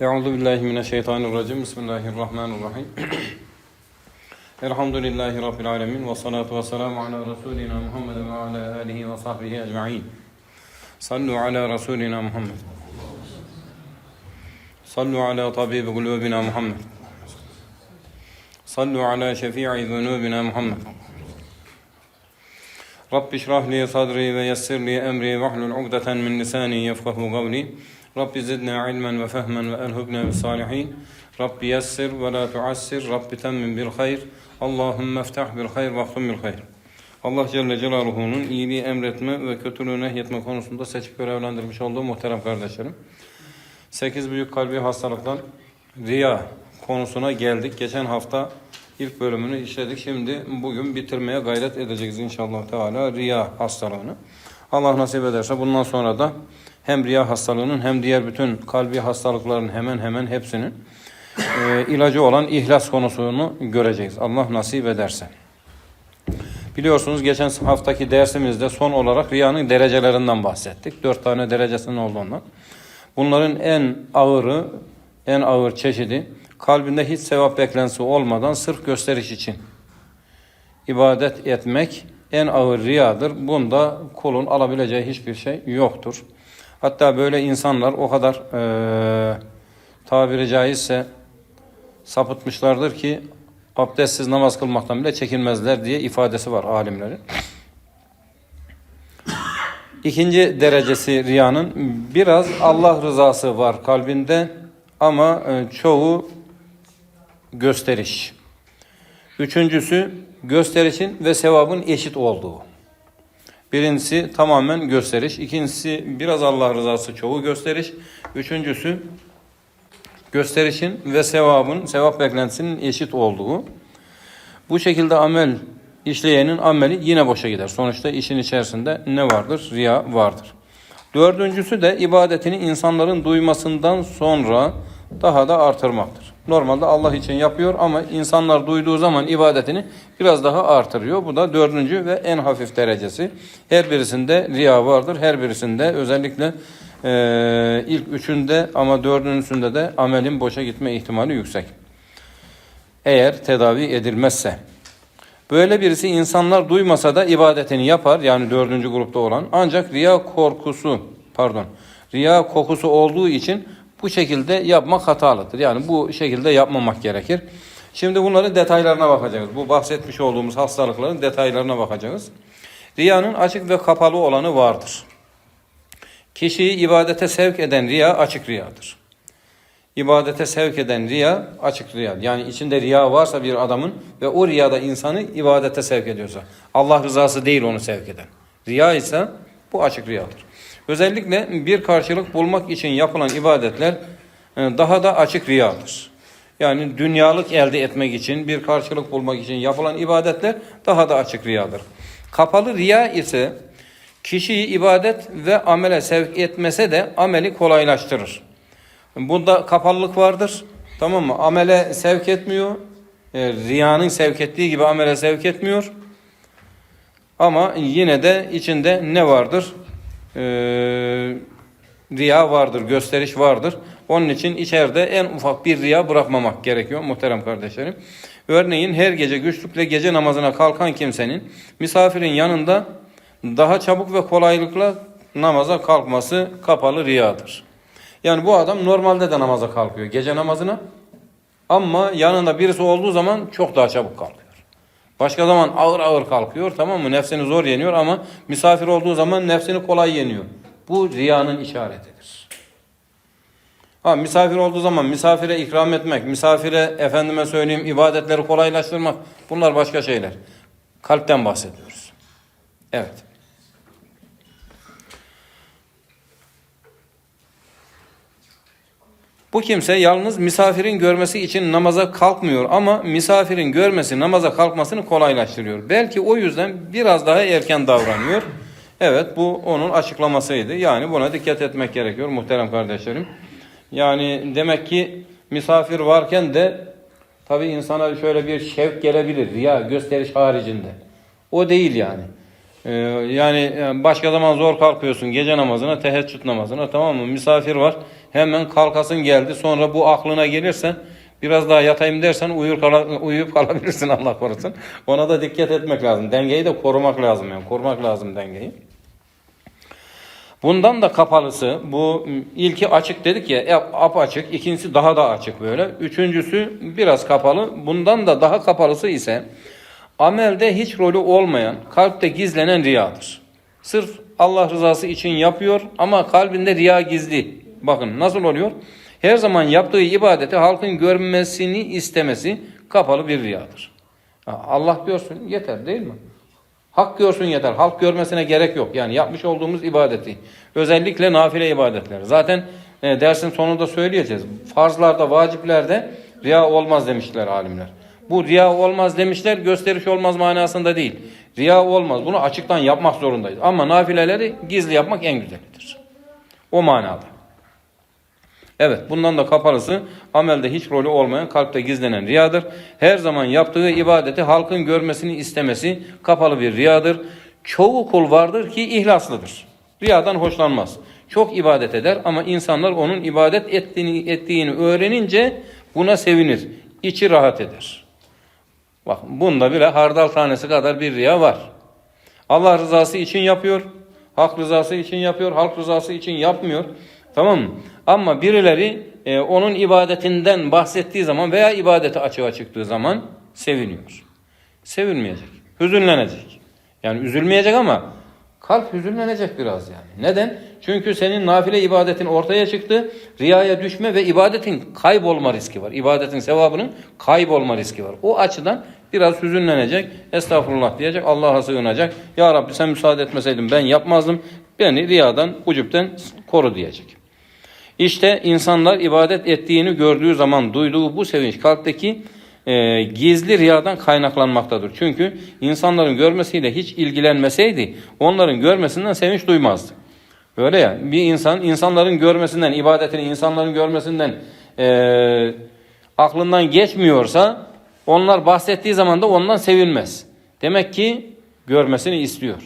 Euzu billahi mineşşeytanirracim. Bismillahirrahmanirrahim. Elhamdülillahi rabbil alamin ve salatu vesselamü ala resulina Muhammed ve ala alihi ve sahbihi ecmaîn. Sallu ala resulina Muhammed. Sallu ala tabibi kulubina Muhammed. Sallu ala şefii zunubina Muhammed. Rabbi şrah li sadri ve yessir li emri ve hlul ugdeten min lisani yefkahu kavli. Rabbi zidna ilmen ve fehmen ve elhubna bis salihin. Rabbi yessir ve la tuassir. Rabbi temmin bil hayr. Allahümme eftah bil hayr ve bil hayr. Allah Celle Celaluhu'nun iyiliği emretme ve kötülüğü nehyetme konusunda seçip görevlendirmiş olduğu muhterem kardeşlerim. Sekiz büyük kalbi hastalıktan riya konusuna geldik. Geçen hafta ilk bölümünü işledik. Şimdi bugün bitirmeye gayret edeceğiz inşallah Teala riya hastalığını. Allah nasip ederse bundan sonra da hem riya hastalığının hem diğer bütün kalbi hastalıkların hemen hemen hepsinin e, ilacı olan ihlas konusunu göreceğiz. Allah nasip ederse. Biliyorsunuz geçen haftaki dersimizde son olarak riyanın derecelerinden bahsettik. Dört tane derecesinin olduğundan. Bunların en ağırı, en ağır çeşidi kalbinde hiç sevap beklentisi olmadan sırf gösteriş için ibadet etmek en ağır riyadır. Bunda kulun alabileceği hiçbir şey yoktur. Hatta böyle insanlar o kadar eee tabiri caizse sapıtmışlardır ki abdestsiz namaz kılmaktan bile çekinmezler diye ifadesi var alimlerin. İkinci derecesi riyanın biraz Allah rızası var kalbinde ama e, çoğu gösteriş. Üçüncüsü gösterişin ve sevabın eşit olduğu. Birincisi tamamen gösteriş. İkincisi biraz Allah rızası çoğu gösteriş. Üçüncüsü gösterişin ve sevabın, sevap beklentisinin eşit olduğu. Bu şekilde amel işleyenin ameli yine boşa gider. Sonuçta işin içerisinde ne vardır? Riya vardır. Dördüncüsü de ibadetini insanların duymasından sonra daha da artırmaktır. Normalde Allah için yapıyor ama insanlar duyduğu zaman ibadetini biraz daha artırıyor. Bu da dördüncü ve en hafif derecesi. Her birisinde riya vardır. Her birisinde özellikle e, ilk üçünde ama dördüncüsünde de amelin boşa gitme ihtimali yüksek. Eğer tedavi edilmezse. Böyle birisi insanlar duymasa da ibadetini yapar yani dördüncü grupta olan ancak riya korkusu pardon riya kokusu olduğu için bu şekilde yapmak hatalıdır. Yani bu şekilde yapmamak gerekir. Şimdi bunların detaylarına bakacağız. Bu bahsetmiş olduğumuz hastalıkların detaylarına bakacağız. Riyanın açık ve kapalı olanı vardır. Kişiyi ibadete sevk eden riya açık riyadır. İbadete sevk eden riya açık riya. Yani içinde riya varsa bir adamın ve o riyada insanı ibadete sevk ediyorsa. Allah rızası değil onu sevk eden. Riya ise bu açık riyadır. Özellikle bir karşılık bulmak için yapılan ibadetler e, daha da açık riyadır. Yani dünyalık elde etmek için, bir karşılık bulmak için yapılan ibadetler daha da açık riyadır. Kapalı riya ise kişiyi ibadet ve amele sevk etmese de ameli kolaylaştırır. Bunda kapalılık vardır. Tamam mı? Amele sevk etmiyor. E, riyanın sevk ettiği gibi amele sevk etmiyor. Ama yine de içinde ne vardır? Ee, riya vardır, gösteriş vardır. Onun için içeride en ufak bir riya bırakmamak gerekiyor muhterem kardeşlerim. Örneğin her gece güçlükle gece namazına kalkan kimsenin misafirin yanında daha çabuk ve kolaylıkla namaza kalkması kapalı riyadır. Yani bu adam normalde de namaza kalkıyor gece namazına ama yanında birisi olduğu zaman çok daha çabuk kalkıyor. Başka zaman ağır ağır kalkıyor tamam mı? Nefsini zor yeniyor ama misafir olduğu zaman nefsini kolay yeniyor. Bu riyanın işaretidir. Ha, misafir olduğu zaman misafire ikram etmek, misafire efendime söyleyeyim ibadetleri kolaylaştırmak bunlar başka şeyler. Kalpten bahsediyoruz. Evet. Bu kimse yalnız misafirin görmesi için namaza kalkmıyor ama misafirin görmesi namaza kalkmasını kolaylaştırıyor. Belki o yüzden biraz daha erken davranıyor. Evet bu onun açıklamasıydı. Yani buna dikkat etmek gerekiyor muhterem kardeşlerim. Yani demek ki misafir varken de tabi insana şöyle bir şevk gelebilir. Ya gösteriş haricinde. O değil yani. Ee, yani başka zaman zor kalkıyorsun gece namazına, teheccüd namazına tamam mı? Misafir var. Hemen kalkasın geldi. Sonra bu aklına gelirse biraz daha yatayım dersen uyur kala, uyuyup kalabilirsin Allah korusun. Ona da dikkat etmek lazım. Dengeyi de korumak lazım yani. Korumak lazım dengeyi. Bundan da kapalısı bu ilki açık dedik ya ap açık ikincisi daha da açık böyle üçüncüsü biraz kapalı bundan da daha kapalısı ise amelde hiç rolü olmayan kalpte gizlenen riyadır. Sırf Allah rızası için yapıyor ama kalbinde riya gizli. Bakın nasıl oluyor? Her zaman yaptığı ibadeti halkın görmesini istemesi kapalı bir riyadır. Allah görsün yeter değil mi? Hak görsün yeter. Halk görmesine gerek yok. Yani yapmış olduğumuz ibadeti. Özellikle nafile ibadetler. Zaten e, dersin sonunda söyleyeceğiz. Farzlarda, vaciplerde riya olmaz demişler alimler. Bu riya olmaz demişler, gösteriş olmaz manasında değil. Riya olmaz. Bunu açıktan yapmak zorundayız. Ama nafileleri gizli yapmak en güzelidir. O manada. Evet bundan da kapalısı amelde hiç rolü olmayan kalpte gizlenen riyadır. Her zaman yaptığı ibadeti halkın görmesini istemesi kapalı bir riyadır. Çoğu kul vardır ki ihlaslıdır. Riyadan hoşlanmaz. Çok ibadet eder ama insanlar onun ibadet ettiğini, ettiğini öğrenince buna sevinir. İçi rahat eder. Bak bunda bile hardal tanesi kadar bir riya var. Allah rızası için yapıyor. Hak rızası için yapıyor. Halk rızası için yapmıyor. Tamam mı? Ama birileri e, onun ibadetinden bahsettiği zaman veya ibadeti açığa çıktığı zaman seviniyor. Sevinmeyecek. Hüzünlenecek. Yani üzülmeyecek ama kalp hüzünlenecek biraz yani. Neden? Çünkü senin nafile ibadetin ortaya çıktı. Riyaya düşme ve ibadetin kaybolma riski var. İbadetin sevabının kaybolma riski var. O açıdan biraz hüzünlenecek. Estağfurullah diyecek. Allah'a sığınacak. Ya Rabbi sen müsaade etmeseydin ben yapmazdım. Beni riyadan, ucupten koru diyecek. İşte insanlar ibadet ettiğini gördüğü zaman duyduğu bu sevinç kalpteki e, gizli riyadan kaynaklanmaktadır. Çünkü insanların görmesiyle hiç ilgilenmeseydi onların görmesinden sevinç duymazdı. Öyle ya bir insan insanların görmesinden, ibadetini insanların görmesinden e, aklından geçmiyorsa onlar bahsettiği zaman da ondan sevinmez. Demek ki görmesini istiyor.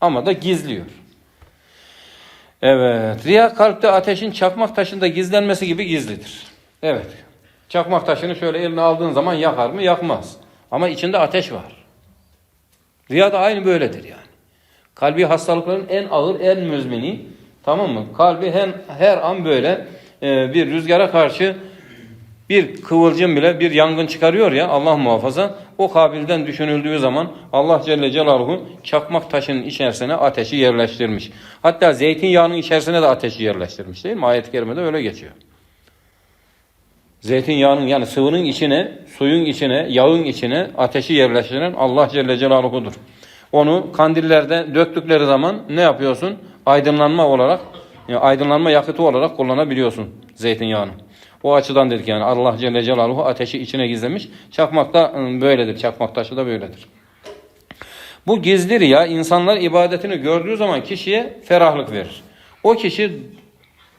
Ama da gizliyor. Evet. Riya kalpte ateşin çakmak taşında gizlenmesi gibi gizlidir. Evet. Çakmak taşını şöyle eline aldığın zaman yakar mı? Yakmaz. Ama içinde ateş var. Riya da aynı böyledir yani. Kalbi hastalıkların en ağır, en müzmini tamam mı? Kalbi her, her an böyle e, bir rüzgara karşı bir kıvılcım bile bir yangın çıkarıyor ya Allah muhafaza. O kabilden düşünüldüğü zaman Allah Celle Celaluhu çakmak taşının içerisine ateşi yerleştirmiş. Hatta zeytinyağının içerisine de ateşi yerleştirmiş değil mi? Ayet-i kerimede öyle geçiyor. Zeytinyağının yani sıvının içine, suyun içine, yağın içine ateşi yerleştiren Allah Celle Celaluhu'dur. Onu kandillerde döktükleri zaman ne yapıyorsun? Aydınlanma olarak, yani aydınlanma yakıtı olarak kullanabiliyorsun zeytinyağını. O açıdan dedik yani Allah Celle Celaluhu ateşi içine gizlemiş. Çakmak da ıı, böyledir. Çakmak taşı da böyledir. Bu gizli riya insanlar ibadetini gördüğü zaman kişiye ferahlık verir. O kişi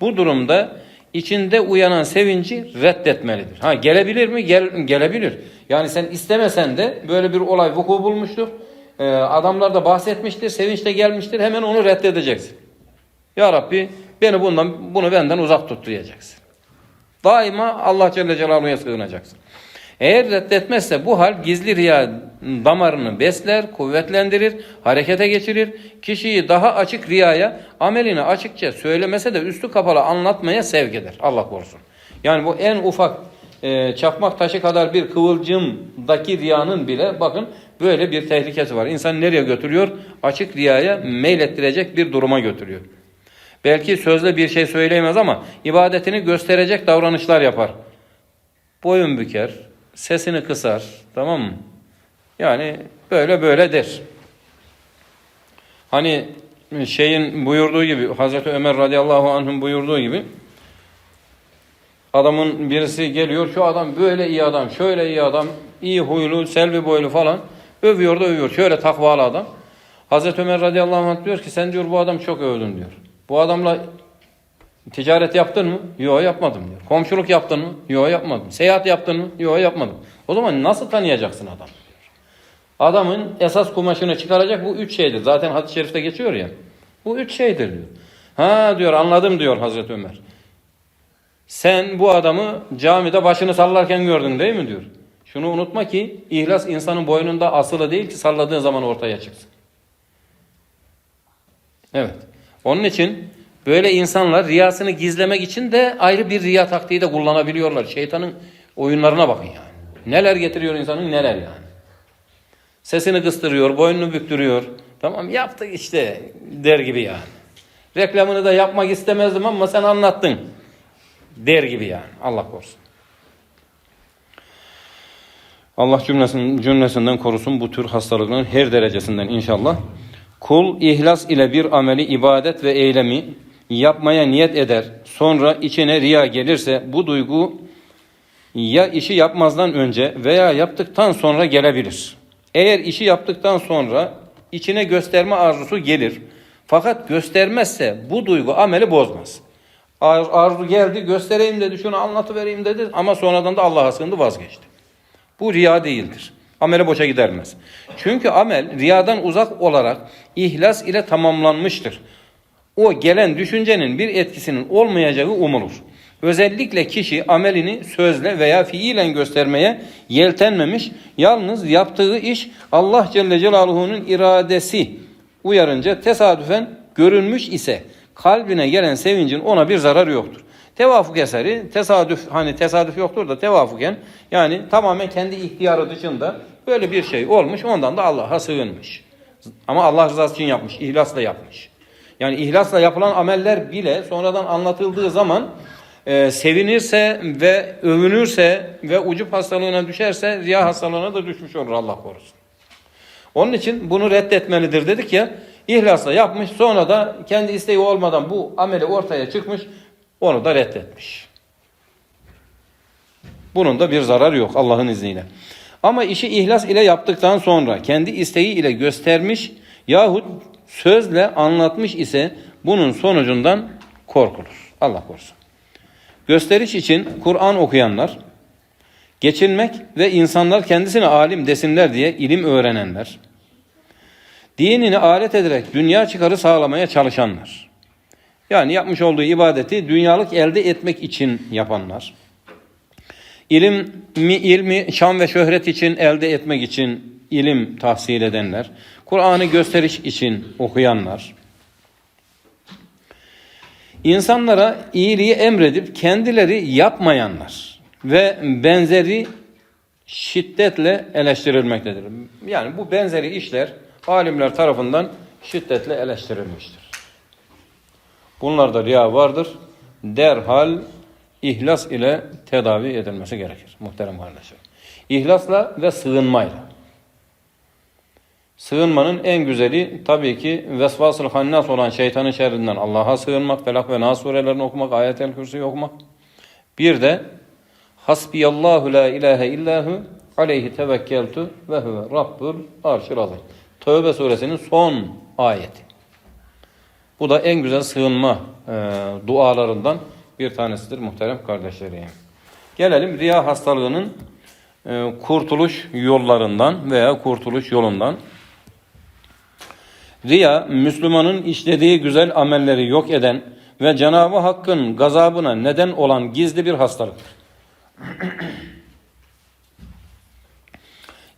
bu durumda içinde uyanan sevinci reddetmelidir. Ha gelebilir mi? Gel, gelebilir. Yani sen istemesen de böyle bir olay vuku bulmuştur. Ee, adamlar da bahsetmiştir, sevinç de gelmiştir. Hemen onu reddedeceksin. Ya Rabbi beni bundan bunu benden uzak tut diyeceksin. Daima Allah Celle Celaluhu'ya sığınacaksın. Eğer reddetmezse bu hal gizli riya damarını besler, kuvvetlendirir, harekete geçirir. Kişiyi daha açık riyaya, amelini açıkça söylemese de üstü kapalı anlatmaya sevk eder. Allah korusun. Yani bu en ufak e, çakmak taşı kadar bir kıvılcımdaki riyanın bile bakın böyle bir tehlikesi var. İnsan nereye götürüyor? Açık riyaya meylettirecek bir duruma götürüyor. Belki sözle bir şey söyleyemez ama ibadetini gösterecek davranışlar yapar. Boyun büker, sesini kısar, tamam mı? Yani böyle böyle der. Hani şeyin buyurduğu gibi, Hazreti Ömer radıyallahu anh'ın buyurduğu gibi, adamın birisi geliyor, şu adam böyle iyi adam, şöyle iyi adam, iyi huylu, selvi boylu falan, övüyor da övüyor, şöyle takvalı adam. Hazreti Ömer radıyallahu anh diyor ki, sen diyor bu adam çok övdün diyor. Bu adamla ticaret yaptın mı? Yok yapmadım diyor. Komşuluk yaptın mı? Yok yapmadım. Seyahat yaptın mı? Yok yapmadım. O zaman nasıl tanıyacaksın adam? Adamın esas kumaşını çıkaracak bu üç şeydir. Zaten hadis-i şerifte geçiyor ya. Bu üç şeydir diyor. Ha diyor anladım diyor Hazreti Ömer. Sen bu adamı camide başını sallarken gördün değil mi diyor. Şunu unutma ki ihlas insanın boynunda asılı değil ki salladığın zaman ortaya çıksın. Evet. Onun için böyle insanlar riyasını gizlemek için de ayrı bir riya taktiği de kullanabiliyorlar. Şeytanın oyunlarına bakın yani. Neler getiriyor insanın neler yani. Sesini kıstırıyor, boynunu büktürüyor. Tamam yaptık işte der gibi yani. Reklamını da yapmak istemezdim ama sen anlattın der gibi yani. Allah korusun. Allah cümlesinden, cümlesinden korusun bu tür hastalıkların her derecesinden inşallah. Kul ihlas ile bir ameli, ibadet ve eylemi yapmaya niyet eder. Sonra içine riya gelirse bu duygu ya işi yapmazdan önce veya yaptıktan sonra gelebilir. Eğer işi yaptıktan sonra içine gösterme arzusu gelir. Fakat göstermezse bu duygu ameli bozmaz. Ar- Arzu geldi göstereyim dedi şunu anlatıvereyim dedi ama sonradan da Allah'a sığındı vazgeçti. Bu riya değildir. Amele boşa gidermez. Çünkü amel riyadan uzak olarak ihlas ile tamamlanmıştır. O gelen düşüncenin bir etkisinin olmayacağı umulur. Özellikle kişi amelini sözle veya fiilen göstermeye yeltenmemiş, yalnız yaptığı iş Allah Celle Celaluhu'nun iradesi uyarınca tesadüfen görünmüş ise kalbine gelen sevincin ona bir zararı yoktur. Tevafuk eseri tesadüf hani tesadüf yoktur da tevafuken yani tamamen kendi ihtiyarı dışında böyle bir şey olmuş ondan da Allah'a sığınmış. Ama Allah rızası için yapmış, ihlasla yapmış. Yani ihlasla yapılan ameller bile sonradan anlatıldığı zaman e, sevinirse ve övünürse ve ucup hastalığına düşerse riya hastalığına da düşmüş olur Allah korusun. Onun için bunu reddetmelidir dedik ya. İhlasla yapmış sonra da kendi isteği olmadan bu ameli ortaya çıkmış onu da reddetmiş. Bunun da bir zararı yok Allah'ın izniyle. Ama işi ihlas ile yaptıktan sonra kendi isteği ile göstermiş yahut sözle anlatmış ise bunun sonucundan korkulur. Allah korusun. Gösteriş için Kur'an okuyanlar, geçinmek ve insanlar kendisine alim desinler diye ilim öğrenenler, dinini alet ederek dünya çıkarı sağlamaya çalışanlar, yani yapmış olduğu ibadeti dünyalık elde etmek için yapanlar, ilim, ilmi şan ve şöhret için elde etmek için ilim tahsil edenler, Kur'an'ı gösteriş için okuyanlar, insanlara iyiliği emredip kendileri yapmayanlar ve benzeri şiddetle eleştirilmektedir. Yani bu benzeri işler alimler tarafından şiddetle eleştirilmiştir. Bunlarda riya vardır. Derhal ihlas ile tedavi edilmesi gerekir muhterem kardeşlerim. İhlasla ve sığınmayla. Sığınmanın en güzeli tabii ki vesvasıl hannas olan şeytanın şerrinden Allah'a sığınmak, Felak ve Nas surelerini okumak, Ayet-el Kürsi'yi okumak. Bir de Hasbiyallahu la ilahe illahu aleyhi tevekkeltu ve huve rabbul arşil azim. Tövbe suresinin son ayeti. Bu da en güzel sığınma e, dualarından bir tanesidir muhterem kardeşlerim. Gelelim riya hastalığının e, kurtuluş yollarından veya kurtuluş yolundan. Riya, Müslümanın işlediği güzel amelleri yok eden ve Cenab-ı Hakk'ın gazabına neden olan gizli bir hastalıktır.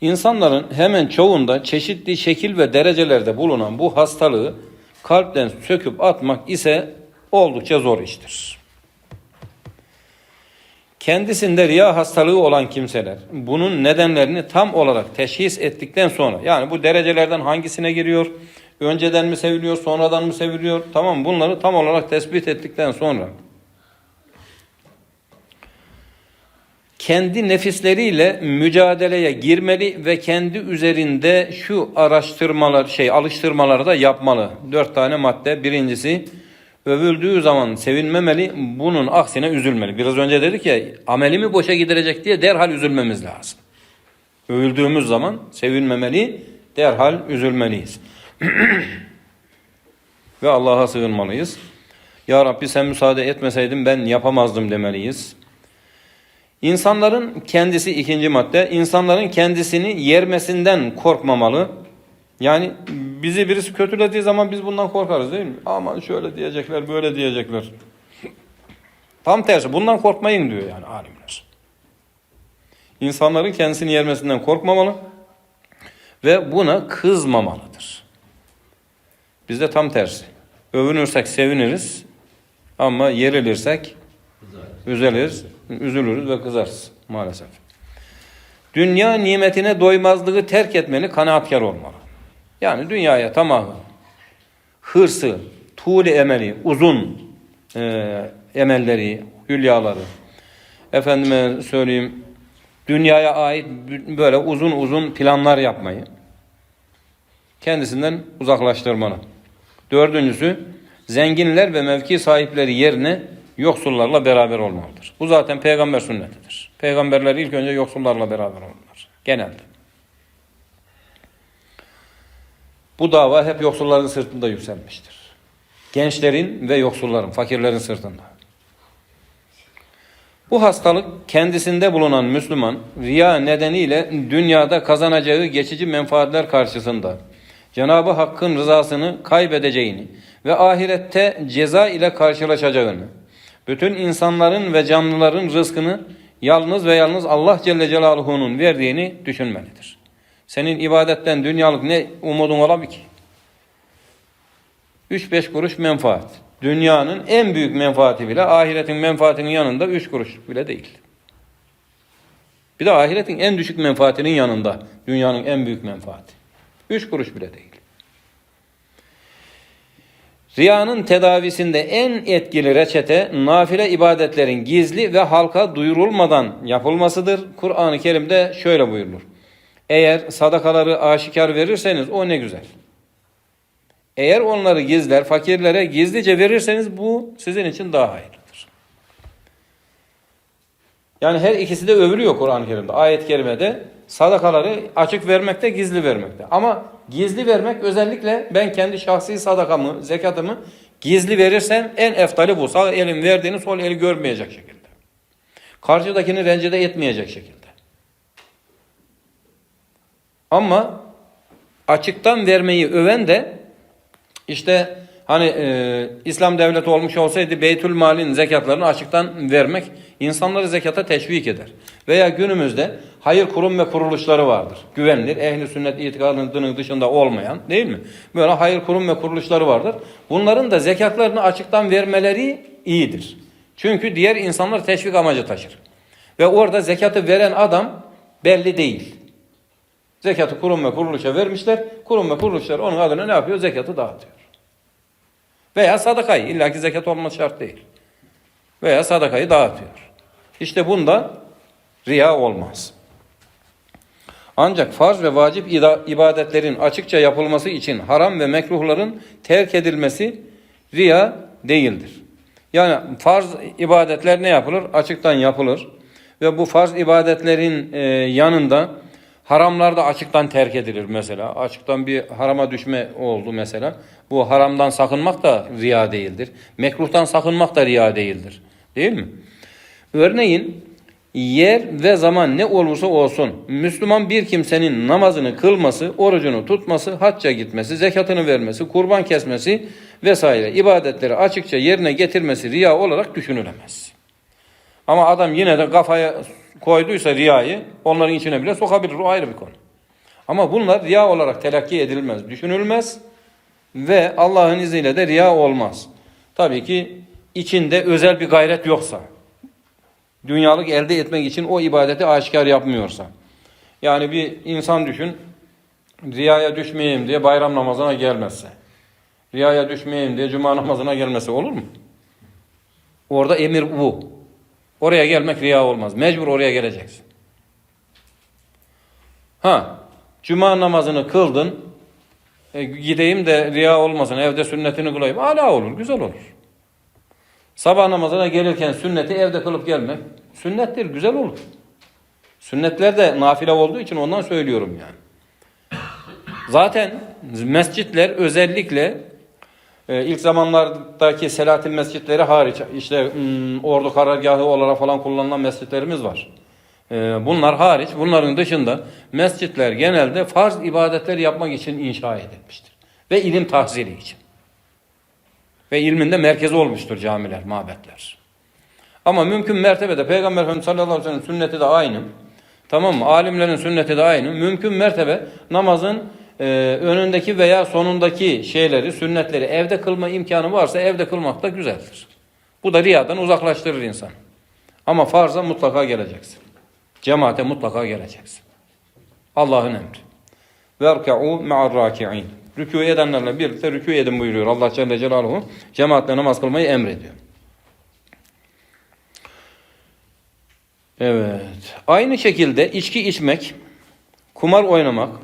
İnsanların hemen çoğunda çeşitli şekil ve derecelerde bulunan bu hastalığı kalpten söküp atmak ise oldukça zor iştir. Kendisinde riya hastalığı olan kimseler bunun nedenlerini tam olarak teşhis ettikten sonra yani bu derecelerden hangisine giriyor, önceden mi seviliyor, sonradan mı seviliyor tamam bunları tam olarak tespit ettikten sonra kendi nefisleriyle mücadeleye girmeli ve kendi üzerinde şu araştırmalar, şey alıştırmaları da yapmalı. Dört tane madde. Birincisi övüldüğü zaman sevinmemeli, bunun aksine üzülmeli. Biraz önce dedik ya amelimi boşa giderecek diye derhal üzülmemiz lazım. Övüldüğümüz zaman sevinmemeli, derhal üzülmeliyiz. ve Allah'a sığınmalıyız. Ya Rabbi sen müsaade etmeseydin ben yapamazdım demeliyiz. İnsanların kendisi ikinci madde, insanların kendisini yermesinden korkmamalı. Yani bizi birisi kötülediği zaman biz bundan korkarız değil mi? Aman şöyle diyecekler, böyle diyecekler. Tam tersi bundan korkmayın diyor yani alimler. İnsanların kendisini yermesinden korkmamalı ve buna kızmamalıdır. Bizde tam tersi. Övünürsek seviniriz ama yerilirsek üzülürüz, üzülürüz ve kızarız maalesef. Dünya nimetine doymazlığı terk etmeli, kanaatkar olmalı. Yani dünyaya tamamı, hırsı, tuğli emeli, uzun e, emelleri, hülyaları, efendime söyleyeyim, dünyaya ait böyle uzun uzun planlar yapmayı kendisinden uzaklaştırmalı. Dördüncüsü, zenginler ve mevki sahipleri yerine yoksullarla beraber olmalıdır. Bu zaten peygamber sünnetidir. Peygamberler ilk önce yoksullarla beraber olurlar. Genelde. Bu dava hep yoksulların sırtında yükselmiştir. Gençlerin ve yoksulların, fakirlerin sırtında. Bu hastalık kendisinde bulunan Müslüman riya nedeniyle dünyada kazanacağı geçici menfaatler karşısında Cenab-ı Hakk'ın rızasını kaybedeceğini ve ahirette ceza ile karşılaşacağını, bütün insanların ve canlıların rızkını yalnız ve yalnız Allah Celle Celaluhu'nun verdiğini düşünmelidir. Senin ibadetten dünyalık ne umudun olabilir ki? 3-5 kuruş menfaat. Dünyanın en büyük menfaati bile ahiretin menfaatinin yanında 3 kuruş bile değil. Bir de ahiretin en düşük menfaatinin yanında dünyanın en büyük menfaati. 3 kuruş bile değil. Riyanın tedavisinde en etkili reçete nafile ibadetlerin gizli ve halka duyurulmadan yapılmasıdır. Kur'an-ı Kerim'de şöyle buyurulur. Eğer sadakaları aşikar verirseniz o ne güzel. Eğer onları gizler, fakirlere gizlice verirseniz bu sizin için daha hayırlıdır. Yani her ikisi de övülüyor Kur'an-ı Kerim'de. Ayet-i Kerime'de sadakaları açık vermekte, gizli vermekte. Ama gizli vermek özellikle ben kendi şahsi sadakamı, zekatımı gizli verirsem en eftali bu. Sağ elim verdiğini sol eli görmeyecek şekilde. Karşıdakini rencide etmeyecek şekilde. Ama açıktan vermeyi öven de işte hani e, İslam devleti olmuş olsaydı Beytül Mal'in zekatlarını açıktan vermek insanları zekata teşvik eder. Veya günümüzde hayır kurum ve kuruluşları vardır. Güvenilir, ehli sünnet itikadının dışında olmayan değil mi? Böyle hayır kurum ve kuruluşları vardır. Bunların da zekatlarını açıktan vermeleri iyidir. Çünkü diğer insanlar teşvik amacı taşır. Ve orada zekatı veren adam belli değil. Zekatı kurum ve kuruluşa vermişler. Kurum ve kuruluşlar onun adına ne yapıyor? Zekatı dağıtıyor. Veya sadakayı. illaki zekat olması şart değil. Veya sadakayı dağıtıyor. İşte bunda riya olmaz. Ancak farz ve vacip ibadetlerin açıkça yapılması için haram ve mekruhların terk edilmesi riya değildir. Yani farz ibadetler ne yapılır? Açıktan yapılır. Ve bu farz ibadetlerin e, yanında Haramlar da açıktan terk edilir mesela. Açıktan bir harama düşme oldu mesela. Bu haramdan sakınmak da riya değildir. Mekruhtan sakınmak da riya değildir. Değil mi? Örneğin yer ve zaman ne olursa olsun Müslüman bir kimsenin namazını kılması, orucunu tutması, hacca gitmesi, zekatını vermesi, kurban kesmesi vesaire ibadetleri açıkça yerine getirmesi riya olarak düşünülemez. Ama adam yine de kafaya koyduysa riyayı onların içine bile sokabilir. O ayrı bir konu. Ama bunlar riya olarak telakki edilmez, düşünülmez ve Allah'ın izniyle de riya olmaz. Tabii ki içinde özel bir gayret yoksa, dünyalık elde etmek için o ibadeti aşikar yapmıyorsa. Yani bir insan düşün, riyaya düşmeyeyim diye bayram namazına gelmezse, riyaya düşmeyeyim diye cuma namazına gelmese olur mu? Orada emir bu. Oraya gelmek riya olmaz. Mecbur oraya geleceksin. Ha, cuma namazını kıldın. E, gideyim de riya olmasın, evde sünnetini kılayım. Hala olur, güzel olur. Sabah namazına gelirken sünneti evde kılıp gelmek sünnettir, güzel olur. Sünnetler de nafile olduğu için ondan söylüyorum yani. Zaten mescitler özellikle ilk zamanlardaki Selahattin mescitleri hariç işte hmm, ordu karargahı olarak falan kullanılan mescitlerimiz var. Ee, bunlar hariç bunların dışında mescitler genelde farz ibadetler yapmak için inşa edilmiştir. Ve ilim tahsili için. Ve ilminde merkezi olmuştur camiler, mabetler. Ama mümkün mertebede Peygamber Efendimiz sallallahu aleyhi ve sünneti de aynı. Tamam mı? Alimlerin sünneti de aynı. Mümkün mertebe namazın e, önündeki veya sonundaki şeyleri, sünnetleri evde kılma imkanı varsa evde kılmak da güzeldir. Bu da riyadan uzaklaştırır insan. Ama farza mutlaka geleceksin. Cemaate mutlaka geleceksin. Allah'ın emri. Verka'u ma'ar raki'in. Rükû edenlerle birlikte rükû edin buyuruyor Allah Celle Celaluhu. Cemaatle namaz kılmayı emrediyor. Evet. Aynı şekilde içki içmek, kumar oynamak,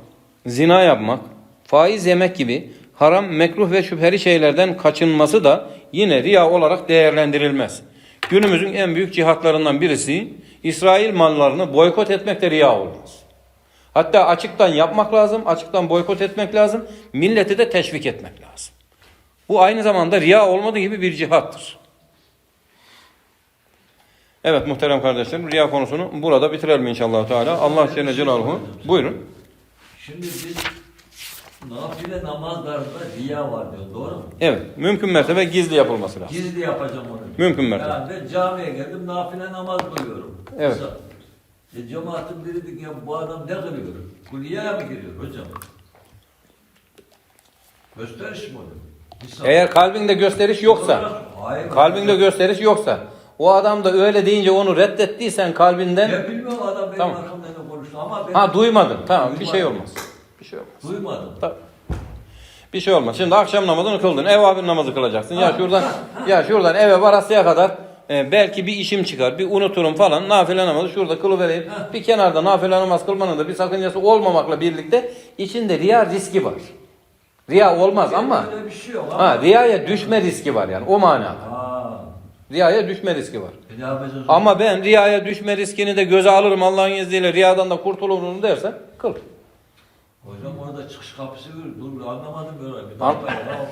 zina yapmak, faiz yemek gibi haram, mekruh ve şüpheli şeylerden kaçınması da yine riya olarak değerlendirilmez. Günümüzün en büyük cihatlarından birisi İsrail mallarını boykot etmek de riya olmaz. Hatta açıktan yapmak lazım, açıktan boykot etmek lazım, milleti de teşvik etmek lazım. Bu aynı zamanda riya olmadığı gibi bir cihattır. Evet muhterem kardeşlerim riya konusunu burada bitirelim inşallah Teala. Allah Celle Celaluhu buyurun. Şimdi biz nafile namazlarda riya var diyor. Doğru mu? Evet mümkün mertebe gizli yapılması lazım. Gizli yapacağım onu. Mümkün mertebe. Yani ben camiye geldim nafile namaz kılıyorum. Evet. Kısa. E cemaatin biri dedi ki ya bu adam ne kılıyor? Bu riyaya mı giriyor hocam? Gösteriş mi oluyor? Eğer kalbinde gösteriş yoksa, Hayır. kalbinde gösteriş yoksa, o adam da öyle deyince onu reddettiysen kalbinden, Ya bilmiyorum adam benim Tamam. arkamda ne konuştu ama ben ha duymadın. Tamam bir şey olmaz. Bir şey olmaz. duymadım. Tabii. Bir şey olmaz. Şimdi akşam namazını kıldın. Ev abin namazı kılacaksın. Ya şuradan ya şuradan eve varasıya kadar e, belki bir işim çıkar. Bir unuturum falan. Nafile namazı şurada kılıvereyim. Bir kenarda nafile namaz kılmanın da bir sakıncası olmamakla birlikte içinde riya riski var. Riya olmaz ama bir şey yok ama. ha riyaya düşme riski var yani o manada. Ha. Riyaya düşme riski var. E? Ama ben riyaya düşme riskini de göze alırım Allah'ın izniyle riyadan da kurtulurum dersen kıl. Hocam orada çıkış kapısı var. Dur anlamadım böyle. Bir dakika ya.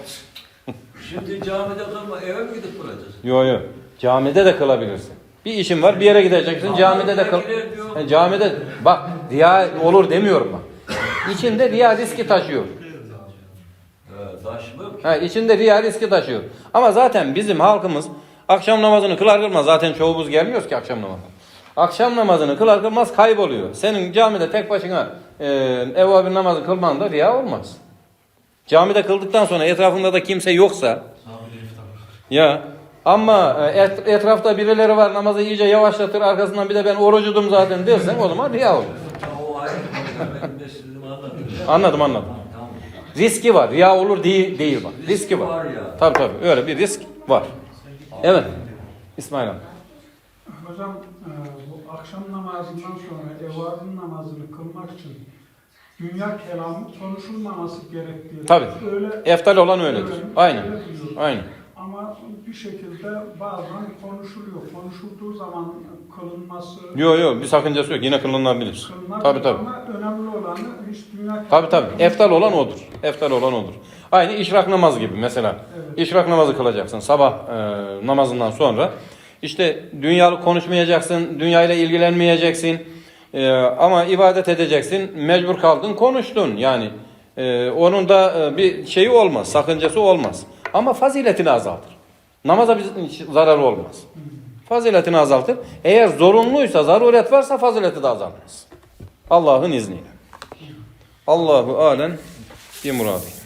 Şimdi camide kılma eve mi gidip kılacağız? Yo yo. Camide de kılabilirsin. Bir işin var bir yere gideceksin camide de kıl. Yani camide bak riya olur demiyorum bak. İçinde riya riski taşıyor. Ha, içinde riya riski taşıyor. Ama zaten bizim halkımız akşam namazını kılar kılmaz zaten çoğumuz gelmiyoruz ki akşam namazına. Akşam namazını kılar kılmaz kayboluyor. Senin camide tek başına e, evvabin namazı kılman da riya olmaz. Camide kıldıktan sonra etrafında da kimse yoksa ya ama e, et- etrafta birileri var namazı iyice yavaşlatır arkasından bir de ben orucudum zaten dersen o zaman riya olur. Anladım. Anladım. Riski var. Riya olur değil, değil bak. Riski var. Tabii tabii. Öyle bir risk var. Evet. İsmail abi. Hocam e, bu akşam namazından sonra evvabin namazını kılmak için dünya kelamı konuşulmaması gerektiği. Tabii. Öyle, Eftal olan öyledir. öyle- Aynen. öyle. Aynen. Bir şekilde bazen konuşuluyor. Konuşulduğu zaman kılınması Yok yok bir sakıncası yok. Yine kılınabilir. kılınabilir Tabii tabii. ama önemli olanı hiç dünya Tabii tabii. Eftal olan odur. Eftal olan odur. Aynı işrak namazı gibi mesela. Evet. İşrak namazı kılacaksın sabah e, namazından sonra. İşte dünyalık konuşmayacaksın, dünyayla ilgilenmeyeceksin. E, ama ibadet edeceksin. Mecbur kaldın, konuştun. Yani e, onun da e, bir şeyi olmaz, sakıncası olmaz. Ama faziletini azaltır. Namaza bir zararı olmaz. Faziletini azaltır. Eğer zorunluysa, zaruret varsa fazileti de azalmaz. Allah'ın izniyle. Allahu alem bi muradi.